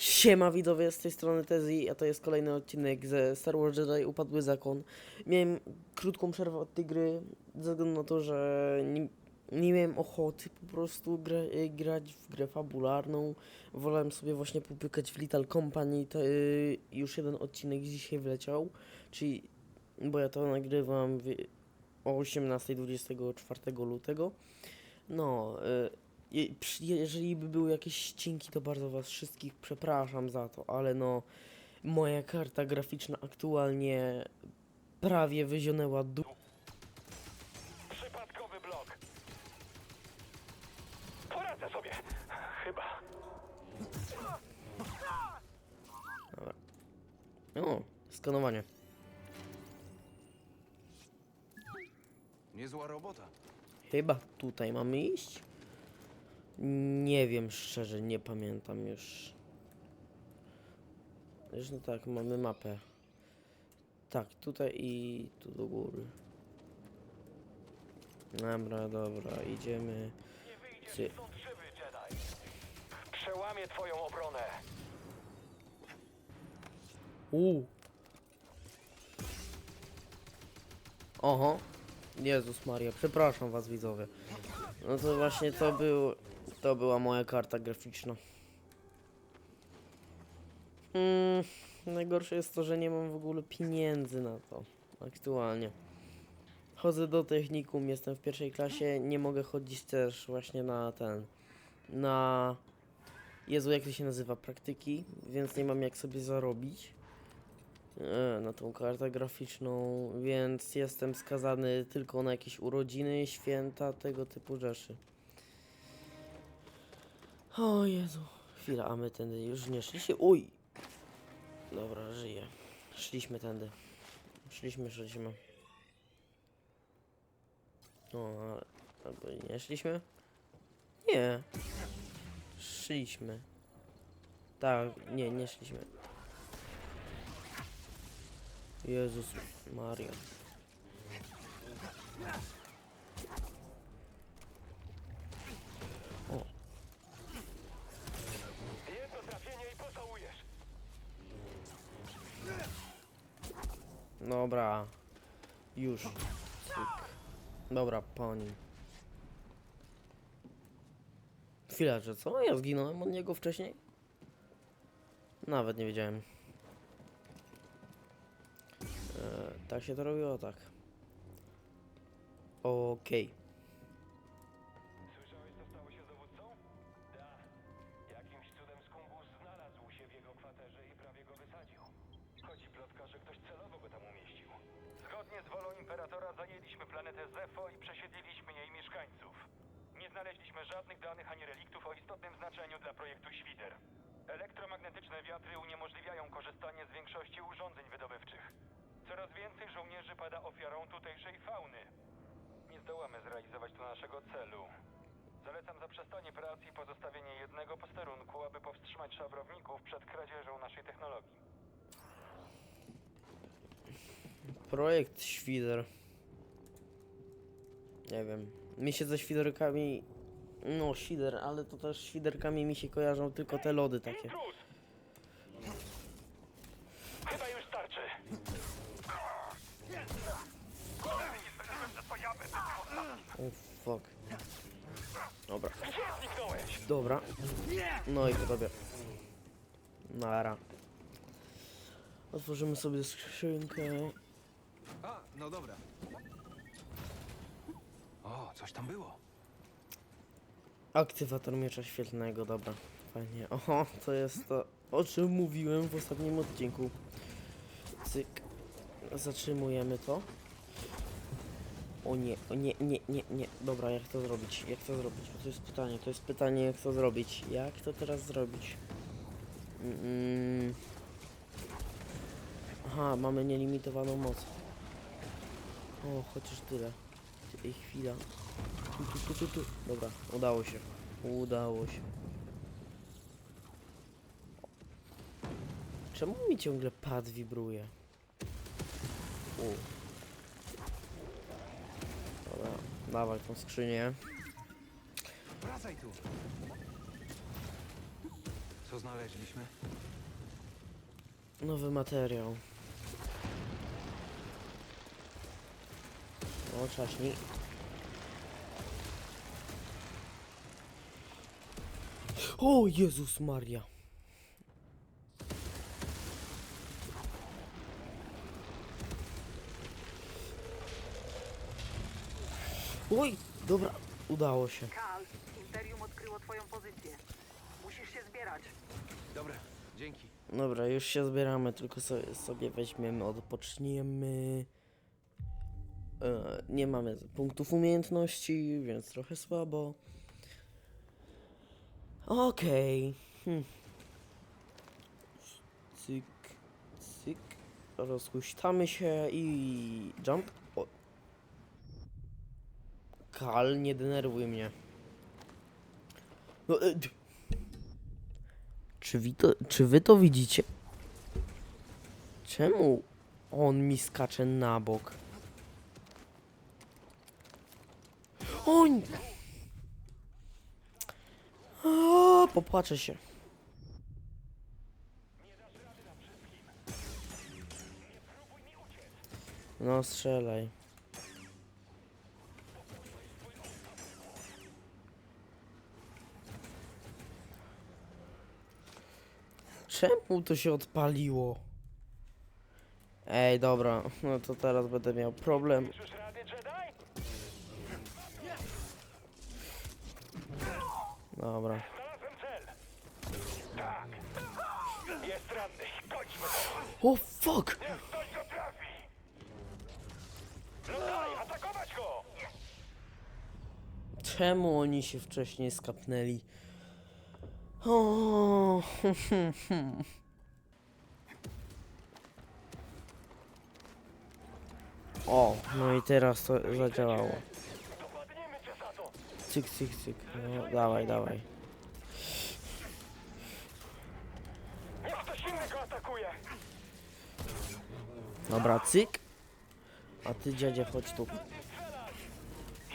Siema widzowie, z tej strony Tezji, a to jest kolejny odcinek ze Star Wars Jedi Upadły Zakon. Miałem krótką przerwę od tej gry, ze względu na to, że nie, nie miałem ochoty po prostu gra, y, grać w grę fabularną. Wolałem sobie właśnie popykać w Little Company, to y, już jeden odcinek dzisiaj wleciał, czyli, bo ja to nagrywam w, o 18-24 lutego. No, y, je- jeżeli by były jakieś ścięki, to bardzo was wszystkich przepraszam za to, ale no moja karta graficzna aktualnie prawie wyzionęła du... Przypadkowy blok. Poradzę sobie. Chyba. O, skanowanie. Niezła robota. Chyba tutaj mamy iść? Nie wiem szczerze, nie pamiętam już. Zresztą tak, mamy mapę. Tak, tutaj i tu do góry. Dobra, dobra, idziemy. Nie wyjdziesz Cy- stąd żywy, Jedi. Przełamię twoją obronę. U. Oho. Jezus Maria, przepraszam was widzowie. No to właśnie to był, to była moja karta graficzna. Mm, najgorsze jest to, że nie mam w ogóle pieniędzy na to aktualnie. Chodzę do technikum, jestem w pierwszej klasie, nie mogę chodzić też właśnie na ten, na Jezu, jak to się nazywa? Praktyki, więc nie mam jak sobie zarobić e, na tą kartę graficzną, więc jestem skazany tylko na jakieś urodziny, święta, tego typu rzeczy. O Jezu. Chwila, a my tędy już nie szliśmy. Uj! Dobra, żyję. Szliśmy tędy. Szliśmy, szliśmy. O, ale... Albo nie szliśmy? Nie. Szliśmy. Tak, nie, nie szliśmy. Jezus Maria. O, Jedno trafienie i pocałujesz. dobra. Już. Cyk. Dobra, pani. Chwila, że co? Ja zginąłem od niego wcześniej? Nawet nie wiedziałem. E, tak się to robiło, tak. Okej. Słyszałeś, Imperatora zajęliśmy planetę Zefo i przesiedliliśmy jej mieszkańców. Nie znaleźliśmy żadnych danych ani reliktów o istotnym znaczeniu dla projektu Świder. Elektromagnetyczne wiatry uniemożliwiają korzystanie z większości urządzeń wydobywczych. Coraz więcej żołnierzy pada ofiarą tutejszej fauny. Nie zdołamy zrealizować tu naszego celu. Zalecam zaprzestanie pracy i pozostawienie jednego posterunku, aby powstrzymać szabrowników przed kradzieżą naszej technologii. Projekt Świder. Nie wiem. Mi się ze świderkami. No, świder, ale to też świderkami mi się kojarzą tylko te lody takie. Intruz! Chyba już starczy. O fuck. Dobra. Gdzie zniknąłeś? Dobra. No i po tobie. Nara. Otworzymy sobie skrzynkę. No dobra. O, coś tam było. Aktywator miecza świetlnego, dobra. Fajnie. Oho, to jest to, o czym mówiłem w ostatnim odcinku. Cyk. Zatrzymujemy to. O nie, o nie, nie, nie, nie. Dobra, jak to zrobić? Jak to zrobić? To jest pytanie, to jest pytanie, jak to zrobić. Jak to teraz zrobić? Mm. Aha, mamy nielimitowaną moc. O, chociaż tyle. Ej, chwila. Tu, tu, tu, tu, tu. Dobra, udało się. Udało się. Czemu mi ciągle pad wibruje? U. Dobra, dawaj tą skrzynię. Wracaj tu. Co znaleźliśmy? Nowy materiał. O, czaśnij. O, Jezus Maria. Oj, dobra, udało się. Kal, Imperium odkryło twoją pozycję. Musisz się zbierać. Dobra, dzięki. Dobra, już się zbieramy, tylko sobie, sobie weźmiemy, odpoczniemy. E, nie mamy punktów umiejętności, więc trochę słabo. Okej. Hmm. Cyk, cyk. Rozhuśtamy się i jump. O. Kal, nie denerwuj mnie. No, e, czy wy, to, czy wy to widzicie? Czemu on mi skacze na bok? On! A, popłaczę się. No strzelaj. Czemu to się odpaliło? Ej, dobra, no to teraz będę miał problem. Dobra. O fuck! Czemu oni się wcześniej skapnęli? O, o, no i teraz to zadziałało. Cyk, cyk, cyk. No, dawaj, dawaj. Dobra, cyk. A ty dziadzie chodź tu.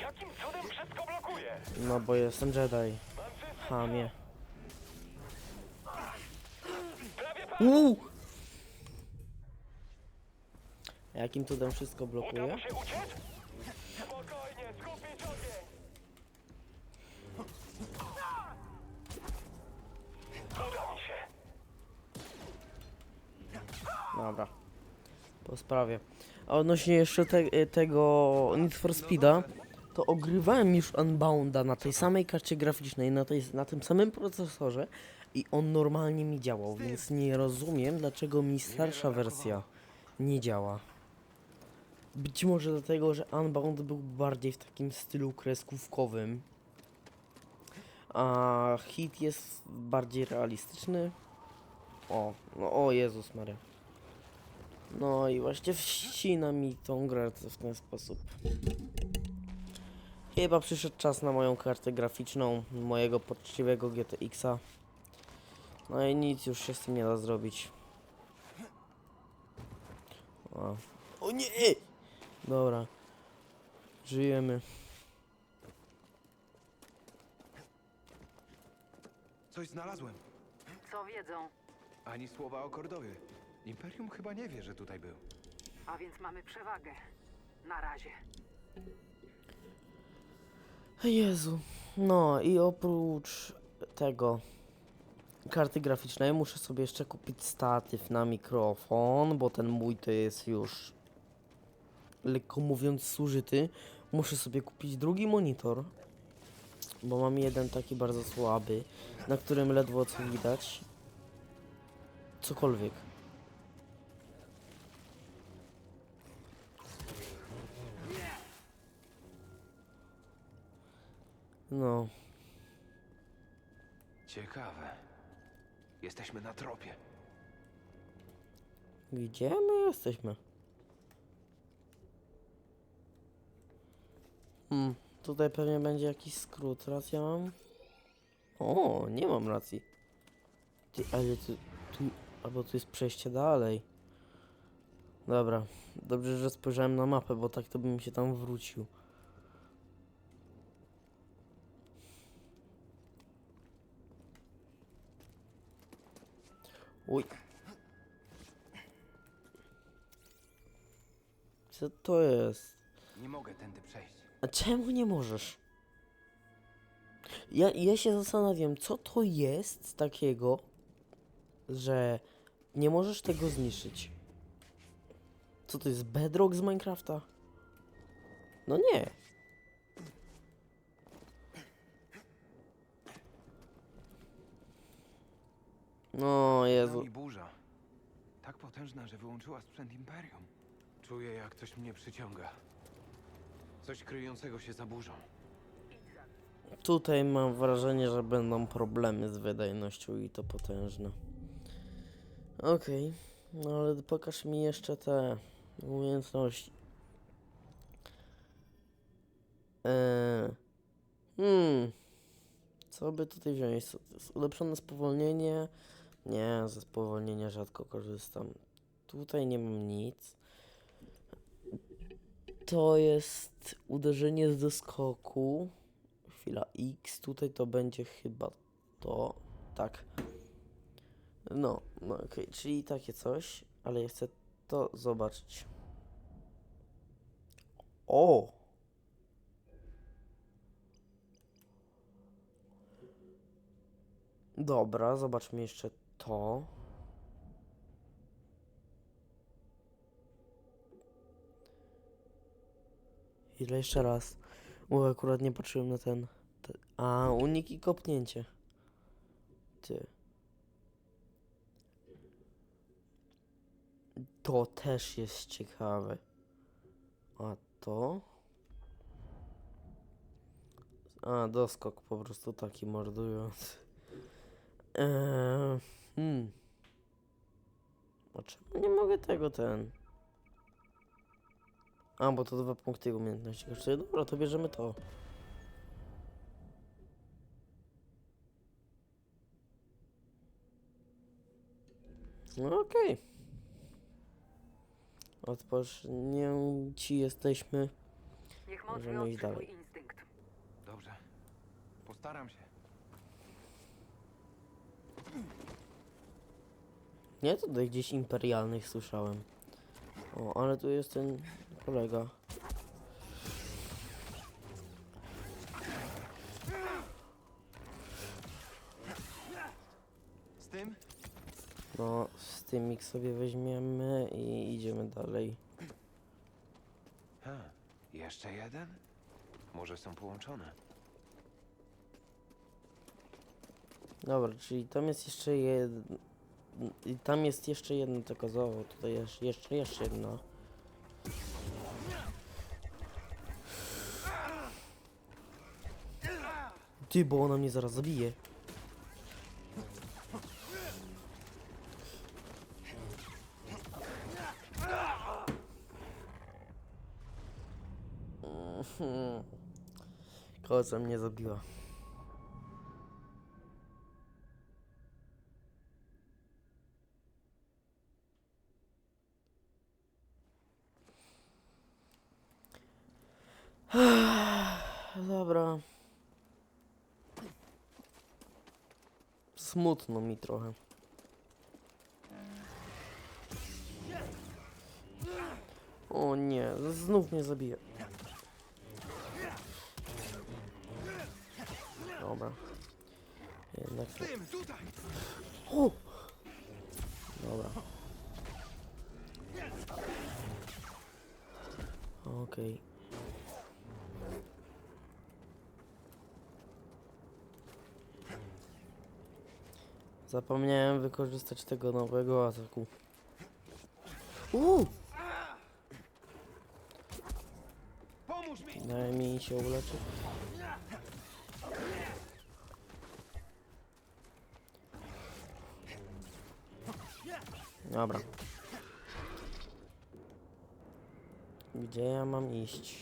Jakim cudem wszystko blokuje? No bo jestem Jedi. Hamie. Uuu! Jakim cudem wszystko blokuje? mu się uciec? Dobra. Po sprawie. A odnośnie jeszcze te, e, tego Need for Speeda, to ogrywałem już Unbounda na tej samej karcie graficznej, na, tej, na tym samym procesorze i on normalnie mi działał, więc nie rozumiem, dlaczego mi starsza wersja nie działa. Być może dlatego, że Unbound był bardziej w takim stylu kreskówkowym, a hit jest bardziej realistyczny. O, no o Jezus Maria. No i właśnie wcina mi tą grę w ten sposób. Chyba przyszedł czas na moją kartę graficzną, mojego poczciwego GTX-a. No i nic już się z tym nie da zrobić. O, o nie! Dobra. Żyjemy. Coś znalazłem. Co wiedzą? Ani słowa o Kordowie. Imperium chyba nie wie, że tutaj był. A więc mamy przewagę. Na razie. Jezu. No i oprócz tego karty graficznej muszę sobie jeszcze kupić statyw na mikrofon, bo ten mój to jest już lekko mówiąc zużyty. Muszę sobie kupić drugi monitor, bo mam jeden taki bardzo słaby, na którym ledwo co widać. Cokolwiek. No. Ciekawe. Jesteśmy na tropie. Gdzie my jesteśmy? Hmm, tutaj pewnie będzie jakiś skrót. Racja mam? O, nie mam racji. Ty, ale tu, tu, albo tu jest przejście dalej. Dobra, dobrze, że spojrzałem na mapę, bo tak to bym się tam wrócił. Uj. Co to jest? Nie mogę tędy przejść. A czemu nie możesz? Ja, ja się zastanawiam, co to jest takiego, że nie możesz tego zniszczyć. Co to jest bedrock z Minecrafta? No nie. No Jezu. Burza. Tak potężna, że wyłączyła sprzęt Imperium. Czuję, jak coś mnie przyciąga. Coś kryjącego się za burzą. Tutaj mam wrażenie, że będą problemy z wydajnością i to potężne. Okej, no ale pokaż mi jeszcze te umiejętności. Eee, hmm, co by tutaj wziąć? Ulepszone spowolnienie? Nie, ze spowolnienia rzadko korzystam. Tutaj nie mam nic. To jest uderzenie z doskoku. Chwila X, tutaj to będzie chyba to. Tak. No, no okej, czyli takie coś, ale ja chcę to zobaczyć. O! Dobra, zobaczmy jeszcze to. Ile jeszcze raz? Bo akurat nie patrzyłem na ten. te- A, unik i kopnięcie. Ty. To też jest ciekawe. A to? A, doskok po prostu taki mordujący. Eee, hmm. A czemu nie mogę tego ten? A, bo to dwa punkty umiejętności kosztuje. Dobra, to bierzemy to. No okej. Odpocznięci jesteśmy. Niech moc Możemy iść dalej. instynkt. Dobrze. Postaram się. Nie, tutaj gdzieś imperialnych słyszałem. O, ale tu jest ten kolega. Z tym? No, z tym ich sobie weźmiemy i idziemy dalej. Ha, jeszcze jeden? Może są połączone? Dobra, czyli tam jest jeszcze jedna. I tam jest jeszcze jedna tylko zo, tutaj jest jeszcze, jeszcze jedna. Ty, bo ona mnie zaraz zabije. Mhm. Koca mnie zabiła. Dobra. Smutno mi trochę. O nie, znów mnie zabije. Dobra. Jednak! O! Dobra. Okej. Zapomniałem wykorzystać tego nowego ataku. Uuu! Pomóż mi! Daj mi się uleczyć. Dobra. Gdzie ja mam iść?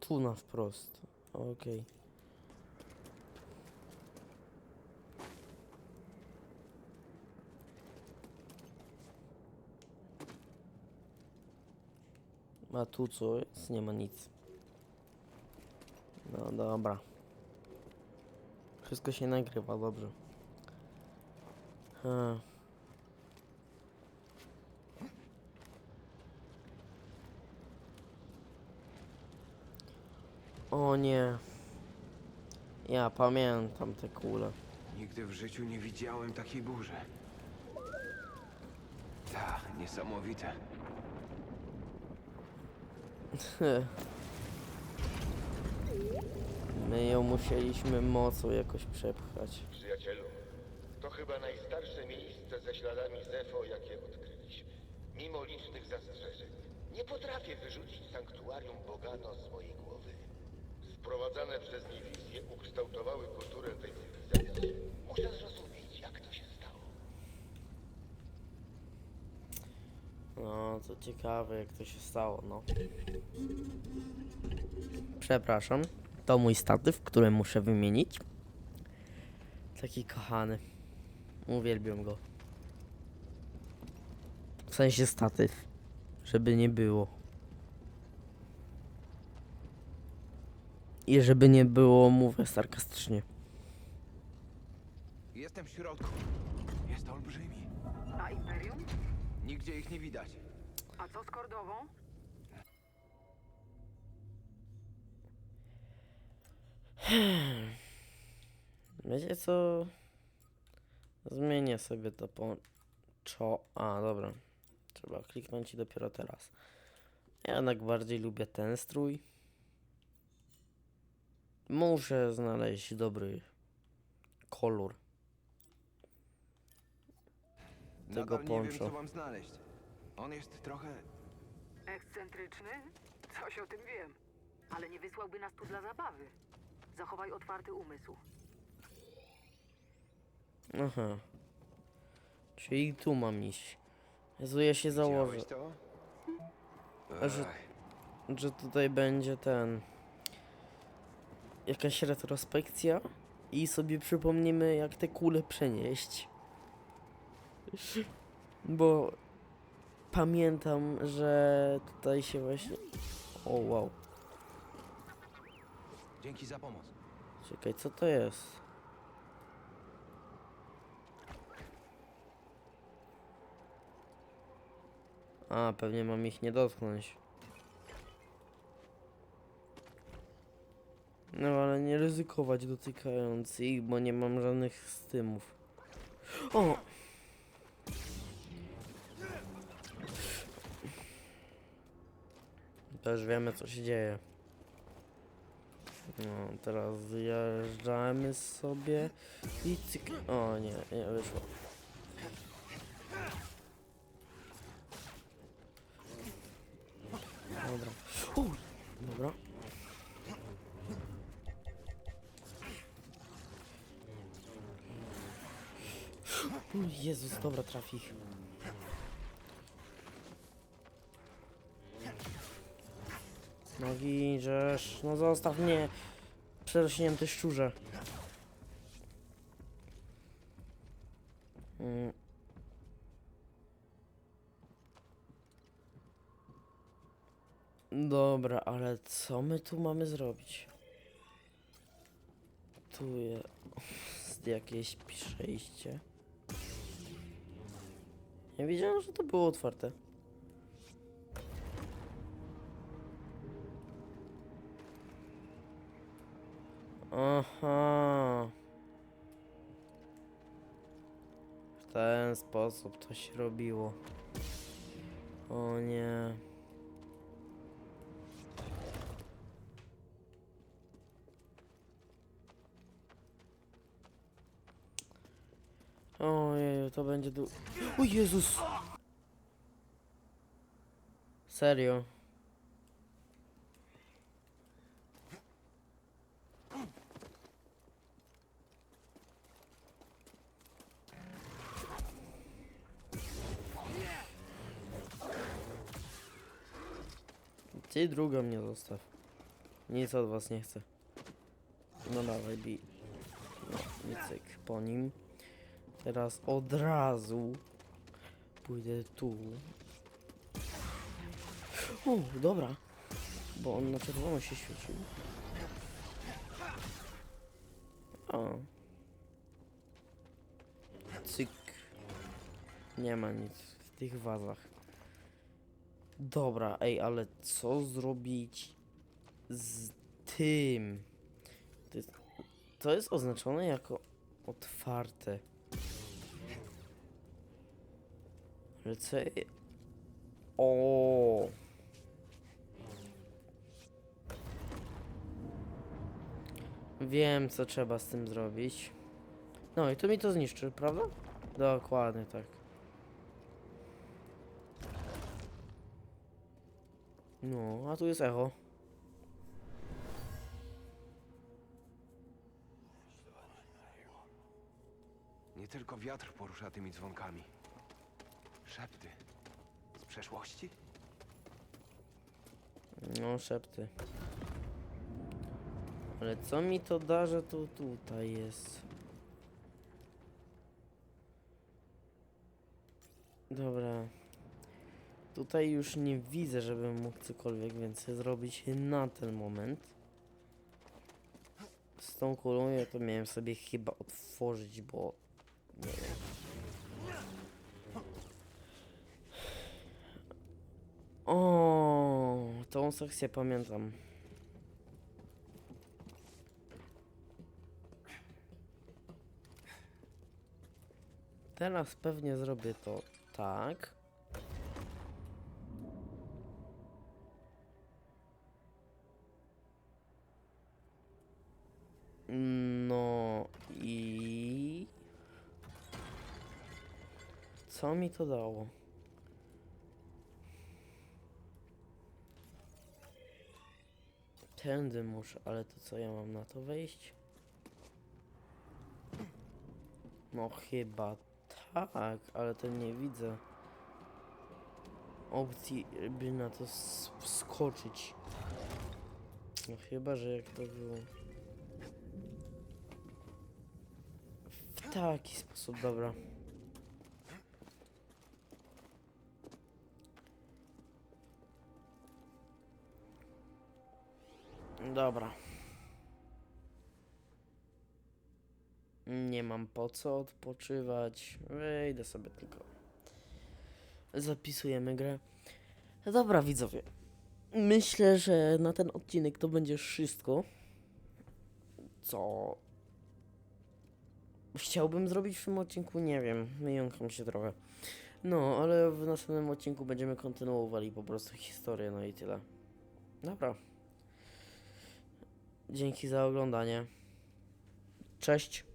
Tu na wprost. Okej. A tu co jest? Nie ma nic. No dobra. Wszystko się nagrywa, dobrze. A. O nie. Ja pamiętam te kule. Nigdy w życiu nie widziałem takiej burzy. Ta, niesamowite. My ją musieliśmy mocą jakoś przepchać. Przyjacielu, to chyba najstarsze miejsce ze śladami Zefo, jakie odkryliśmy. Mimo licznych zastrzeżeń, nie potrafię wyrzucić sanktuarium Bogano z mojej głowy. Sprowadzane przez nie wizje ukształtowały kulturę tej cywilizacji. Muszę zrozumieć, jak to się stało. No, to ciekawe jak to się stało, no. Przepraszam, to mój statyw, który muszę wymienić. Taki kochany. Uwielbiam go. W sensie statyw. Żeby nie było. I żeby nie było, mówię sarkastycznie. Jestem w środku. Jest olbrzymi. A Imperium? Nigdzie ich nie widać. A co z Kordową? Wiecie co? Zmienię sobie to po... Czo... A, dobra. Trzeba kliknąć i dopiero teraz. Ja jednak bardziej lubię ten strój. Muszę znaleźć dobry kolor. Tego Nadal nie wiem, poncho. co mam znaleźć. On jest trochę... Ekscentryczny? Coś o tym wiem. Ale nie wysłałby nas tu dla zabawy. Zachowaj otwarty umysł. Aha. Czyli tu mam iść. Jezu, ja się założę, Widziałeś to? A że- że tutaj będzie ten... Jakaś retrospekcja i sobie przypomnimy jak te kule przenieść. Bo pamiętam, że tutaj się właśnie... O wow. Dzięki za pomoc. Czekaj, co to jest? A, pewnie mam ich nie dotknąć. No, ale nie ryzykować dotykając ich, bo nie mam żadnych stymów. O! Też wiemy, co się dzieje. No, teraz zjeżdżamy sobie i cyk... O nie, nie wyszło. Dobra. Uj, dobra. Uj, Jezus, dobra, trafi ich. No giżesz, no zostaw mnie. Przerośnięty szczurze. Mm. Dobra, ale co my tu mamy zrobić? Tu jest jakieś przejście. Nie wiedziałem, że to było otwarte. Aha. W ten sposób to się robiło. O nie. Ojej, to będzie du... O Jezus! Serio? Ty drugą mnie zostaw. Nic od was nie chcę. No dawaj, bi. No, cyk po nim. Teraz od razu pójdę tu. O, dobra. Bo on na czerwono się świecił. O. Cyk. Nie ma nic w tych wazach. Dobra, ej, ale co zrobić z tym? To jest, to jest oznaczone jako otwarte. Ale co... O. Wiem, co trzeba z tym zrobić. No i to mi to zniszczy, prawda? Dokładnie tak. No, a tu jest echo. Nie tylko wiatr porusza tymi dzwonkami. Szepty. Z przeszłości? No, szepty. Ale co mi to da, że to tutaj jest? Dobra. Tutaj już nie widzę, żebym mógł cokolwiek więcej zrobić na ten moment. Z tą kulą ja to miałem sobie chyba otworzyć, bo... Nie wiem. O, tą sekcję pamiętam. Teraz pewnie zrobię to tak. No i... Co mi to dało? Tędy muszę, ale to co ja mam na to wejść? No chyba tak, ale to nie widzę opcji, by na to wskoczyć. No chyba, że jak to było taki sposób, dobra. Dobra. Nie mam po co odpoczywać. Wejdę sobie tylko. Zapisujemy grę. Dobra, widzowie. Myślę, że na ten odcinek to będzie wszystko. Co chciałbym zrobić w tym odcinku, nie wiem. Jąkam się trochę. No, ale w następnym odcinku będziemy kontynuowali po prostu historię, no i tyle. Dobra. Dzięki za oglądanie. Cześć.